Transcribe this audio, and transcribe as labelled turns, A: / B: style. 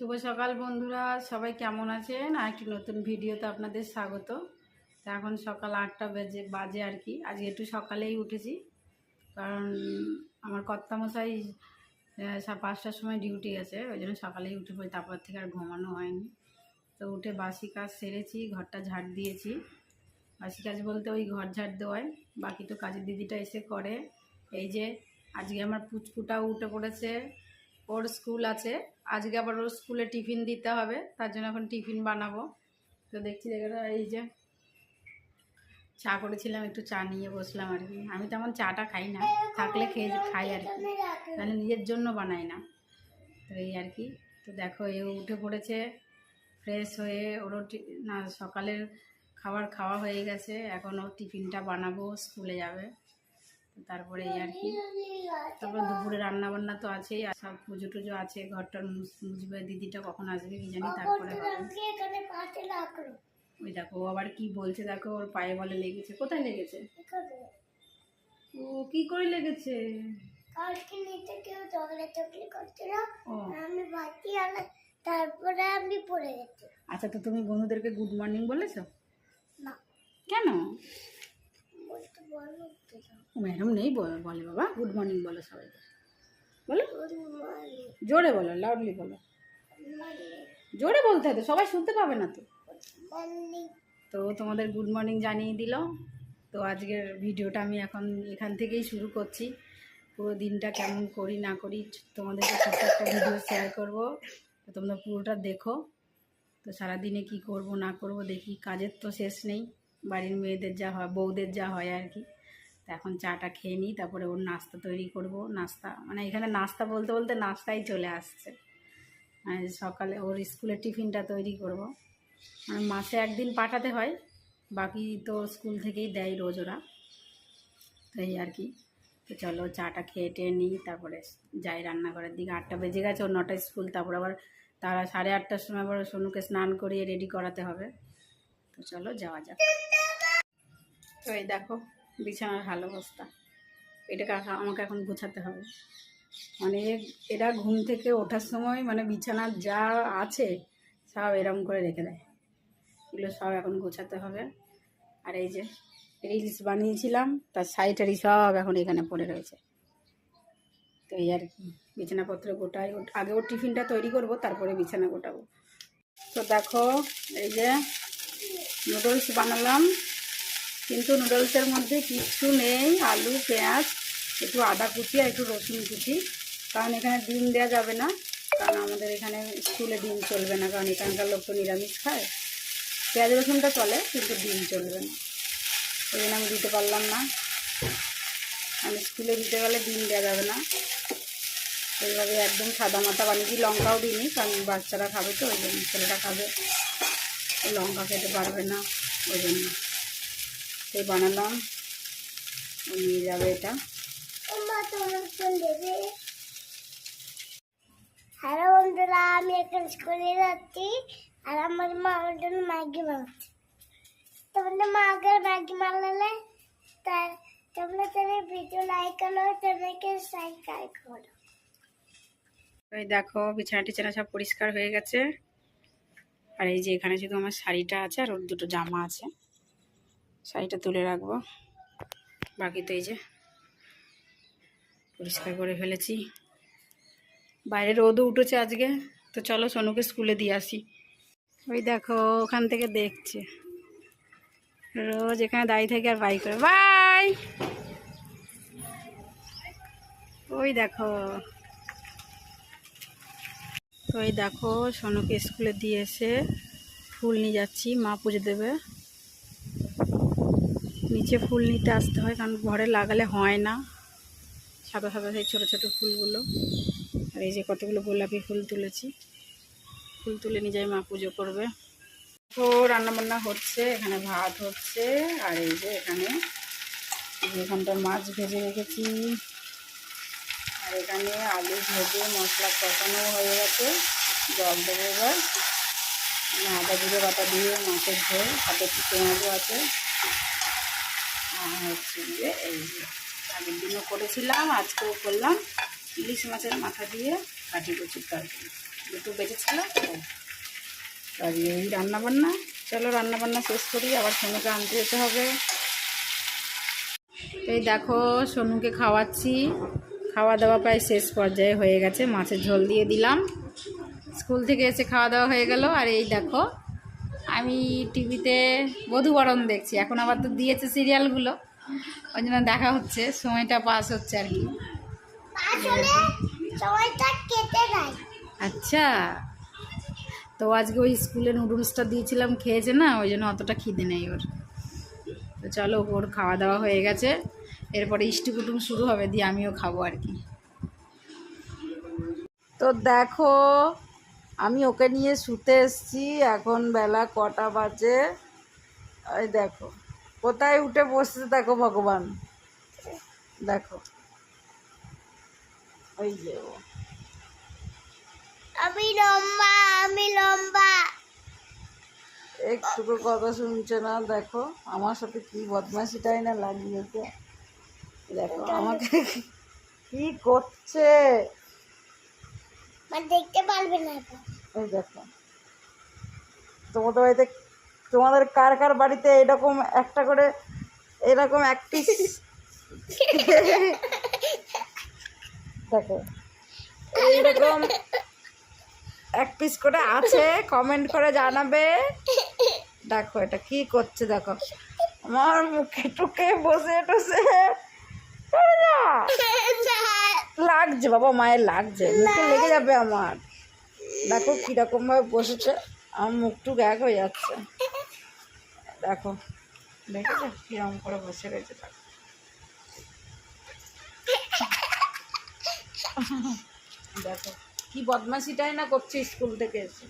A: শুভ সকাল বন্ধুরা, সবাই কেমন আছেন? আর একটি নতুন ভিডিওতে আপনাদের স্বাগত। তা এখন সকাল আটটা বেজে, বাজে আর কি। আজকে একটু সকালেই উঠেছি, কারণ আমার কর্তামশাই পাঁচটার সময় ডিউটি আছে ওই জন্য সকালেই উঠে পড়ি, তারপর থেকে আর ঘুমানো হয়নি। তো উঠে বাসি কাজ সেরেছি, ঘরটা ঝাড় দিয়েছি। বাসি কাজ বলতে ওই ঘর ঝাড় দেওয়ায়। বাকি তো কাজের দিদিটা এসে করে। এই যে, আজকে আমার পুচকুটাও উঠে পড়েছে ওর স্কুল আছে। আজকে আবার ওর স্কুলে টিফিন দিতে হবে, তার জন্য এখন টিফিন বানাবো। তো দেখছি, দেখে এই যে চা করেছিলাম, একটু চা নিয়ে বসলাম আর কি। আমি তেমন চাটা খাই না, থাকলে খেয়ে খাই আর কি। মানে নিজের জন্য বানাই না। তো এই আর কি। তো দেখো, এ উঠে পড়েছে, ফ্রেশ হয়ে ওরও না, সকালের খাবার খাওয়া হয়ে গেছে। এখন ওর টিফিনটা বানাবো, স্কুলে যাবে। তারপরে এই আর কি। তারপর দুপুরে রান্না বান্না তো আছেই আর সব পুজো টুজো আছে ঘরটার মুছবে দিদিটা কখন আসবে কি জানি তারপরে ওই দেখো আবার কি বলছে দেখো ওর পায়ে বলে লেগেছে। কোথায় লেগেছে? ও কি করে লেগেছে?
B: কালকে নিচে কেউ করছিল আমি আনা তারপরে আমি পড়ে গেছি।
A: আচ্ছা তো তুমি বন্ধুদেরকে গুড মর্নিং বলেছ?
B: না।
A: কেন? ম্যাডাম নেই বলে বাবা। গুড মর্নিং বলো সবাইকে। বলো। জোরে বলো লাউডলি বলো। জোরে বলতে হবে সবাই শুনতে পাবে না তো। তো তোমাদের গুড মর্নিং জানিয়ে দিল। তো আজকের ভিডিওটা আমি এখন এখান থেকেই শুরু করছি। পুরো দিনটা কেমন করি না করি তোমাদেরকে ছোট্ট একটা ভিডিও শেয়ার করব। তো তোমরা পুরোটা দেখো। তো সারাদিনে কি করব না করব দেখি কাজের তো শেষ নেই। বাড়ির মেয়েদের যা হয়, বউদের যা হয় আর কি। তো এখন চাটা খেয়ে নিই, তারপরে ওর নাস্তা তৈরি করব। নাস্তা মানে এখানে নাস্তা বলতে বলতে নাস্তাই চলে আসছে। আর সকালে ওর স্কুলের টিফিনটা তৈরি করব। মানে মাসে একদিন পাঠাতে হয়, বাকি তো স্কুল থেকেই দেয় রোজ ওরা। তো এই আর কি। তো চলো চাটা খেয়ে টেয়ে নিই, তারপরে যাই রান্নাঘরের দিকে। আটটা বেজে গেছে, ওর নটায় স্কুল, তারপর আবার তারা সাড়ে আটটার সময় আবার সোনুকে স্নান করিয়ে রেডি করাতে হবে। তো চলো যাওয়া যাক। তো এই দেখো, বিছানার ভালো অবস্থা। এটাকে আখা- আমাকে এখন গোছাতে হবে। মানে এরা ঘুম থেকে ওঠার সময় মানে বিছানার যা আছে সব এরম করে রেখে দেয়। এগুলো সব এখন গোছাতে হবে। আর এই যে রিলস বানিয়েছিলাম, তার সাইডেরই সব এখন এখানে পড়ে রয়েছে। তো এই আর কি, বিছানাপত্র গোটাই আগে ওর টিফিনটা তৈরি করব, তারপরে বিছানা গোটাবো। তো দেখো, এই যে নুডলস বানালাম। কিন্তু নুডলসের মধ্যে কিচ্ছু নেই, আলু, পেঁয়াজ, একটু আদা কুচি আর একটু রসুন কুচি। কারণ এখানে ডিম দেওয়া যাবে না, কারণ আমাদের এখানে স্কুলে ডিম চলবে না, কারণ এখানকার লোক তো নিরামিষ খায়। পেঁয়াজ রসুনটা চলে, কিন্তু ডিম চলবে না। ওই জন্য আমি দিতে পারলাম না। আমি স্কুলে দিতে গেলে ডিম দেওয়া যাবে না। এইভাবে একদম সাদা মাথা বানিয়েছি লঙ্কাও দিইনি, কারণ বাচ্চারা খাবে তো, ওই জন্য ছেলেটা খাবে। লঙ্কা খেতে পারবে না ওই জন্য। সেই বানালাম নিয়ে যাবে এটা।
B: হ্যালো বন্ধুরা আমি এখন স্কুলে যাচ্ছি আর আমার মা আমার জন্য ম্যাগি বানাচ্ছে। তোমাদের মা আগে ম্যাগি বানালে? তাই তোমরা তাহলে ভিডিও লাইক করো তোমাকে সাবস্ক্রাইব করো।
A: এই দেখো বিছানা টিছানা সব পরিষ্কার হয়ে গেছে। আর এই যে এখানে শুধু আমার শাড়িটা আছে আর ওর দুটো জামা আছে, শাড়িটা তুলে রাখব। বাকি তো এই যে পরিষ্কার করে ফেলেছি। বাইরে রোদও উঠেছে আজকে, তো চলো সোনুকে স্কুলে দিয়ে আসি। ওই দেখো ওখান থেকে দেখছে। রোজ এখানে দাঁড়িয়ে থেকে আর বাই করে, বাই! ওই দেখো তো এই দেখো, সোনুকে স্কুলে দিয়ে এসে ফুল নিয়ে যাচ্ছি, মা পুজো দেবে। নিচে ফুল নিতে আসতে হয়, কারণ ঘরে লাগালে হয় না। সাদা সাদা সেই ছোটো ছোটো ফুলগুলো। আর এই যে কতগুলো গোলাপি ফুল তুলেছি, ফুল তুলে নিয়ে যাই, মা পুজো করবে। তো রান্নাবান্না হচ্ছে, এখানে ভাত হচ্ছে, আর এই যে এখানে এখানটা মাছ ভেজে রেখেছি। আর এখানে আলু ভেজে মশলা কষানো হয়ে গেছে। জল দেবো এবার। আদা জিরে বাটা দিয়ে মাছের ঝোল সাথে একটু পেঁয়াজও আছে। আর হচ্ছে গিয়ে এই যে আগের দিনও করেছিলাম, আজকেও করলাম। ইলিশ মাছের মাথা দিয়ে কাঠি কচুর তরকারি।
C: দুটো বেঁচেছিল আর এই রান্না বান্না চলো রান্নাবান্না শেষ করি, আবার সোনুকে আনতে যেতে হবে। এই দেখো, সোনুকে খাওয়াচ্ছি। খাওয়া দাওয়া প্রায় শেষ পর্যায়ে হয়ে গেছে। মাছের ঝোল দিয়ে দিলাম। স্কুল থেকে এসে খাওয়া দাওয়া হয়ে গেল। আর এই দেখো আমি টিভিতে বধুবরণ দেখছি। এখন আবার তো দিয়েছে সিরিয়ালগুলো। ওই জন্য দেখা হচ্ছে সময়টা পাস হচ্ছে আর কি।
B: সময়টা
C: আচ্ছা। তো আজকে ওই স্কুলে নুডলসটা দিয়েছিলাম খেয়েছে না? ওই জন্য অতটা খিদে নেই ওর। তো চলো ওর খাওয়া দাওয়া হয়ে গেছে। এরপরে ইষ্টি কুটুম শুরু হবে দিয়ে আমিও খাব আর কি। তো দেখো আমি ওকে নিয়ে শুতে এসছি এখন বেলা কটা বাজে। ওই দেখো কোথায় উঠে বসছে দেখো ভগবান। দেখো ওই যে ও।
B: আমি লম্বা আমি লম্বা।
C: একটুকু কথা শুনছে না দেখো আমার সাথে কি বদমাশিটাই না লাগিয়েছে। দেখো আমাকে কি করছে?
B: মানে দেখতে পারবে না
C: এই দেখো তোমাদের বাড়িতে তোমাদের কার কার বাড়িতে এরকম একটা করে এরকম এক পিস দেখো এইরকম এক পিস করে আছে কমেন্ট করে জানাবে। দেখো এটা কি করছে দেখো। আমার মুখে টুকে বসে টসে সরে যা। লাগছে, বাবা, মায়ের লাগছে। মুখে লেগে যাবে আমার। দেখো কীরকমভাবে বসেছে, আমার মুখ টুক এক হয়ে যাচ্ছে। দেখো, দেখেছ কীরকম করে বসে রয়েছে দেখো দেখো, কি বদমাশিটাই না করছে স্কুল থেকে এসে।